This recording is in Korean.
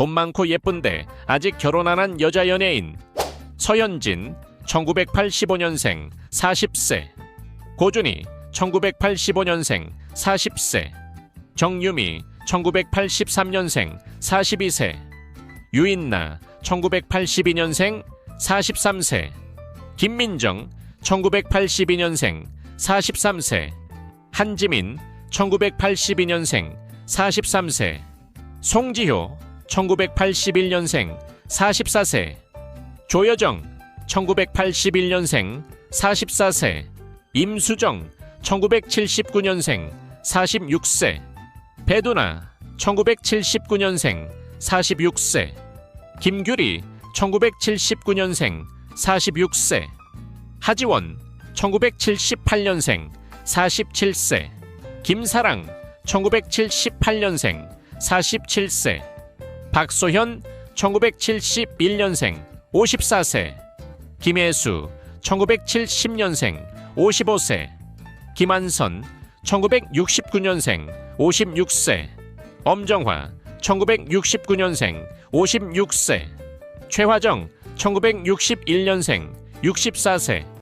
돈 많고 예쁜데 아직 결혼 안 한 여자 연예인. 서현진 1985년생 40세. 고준희 1985년생 40세. 정유미 1983년생 42세. 유인나 1982년생 43세. 김민정 1982년생 43세. 한지민 1982년생 43세. 송지효 1981년생 44세. 조여정 1981년생 44세. 임수정 1979년생 46세. 배두나 1979년생 46세. 김규리 1979년생 46세. 하지원 1978년생 47세. 김사랑 1978년생 47세 박소현 1971년생 54세 김혜수 1970년생 55세 김한선 1969년생 56세 엄정화 1969년생 56세 최화정 1961년생 64세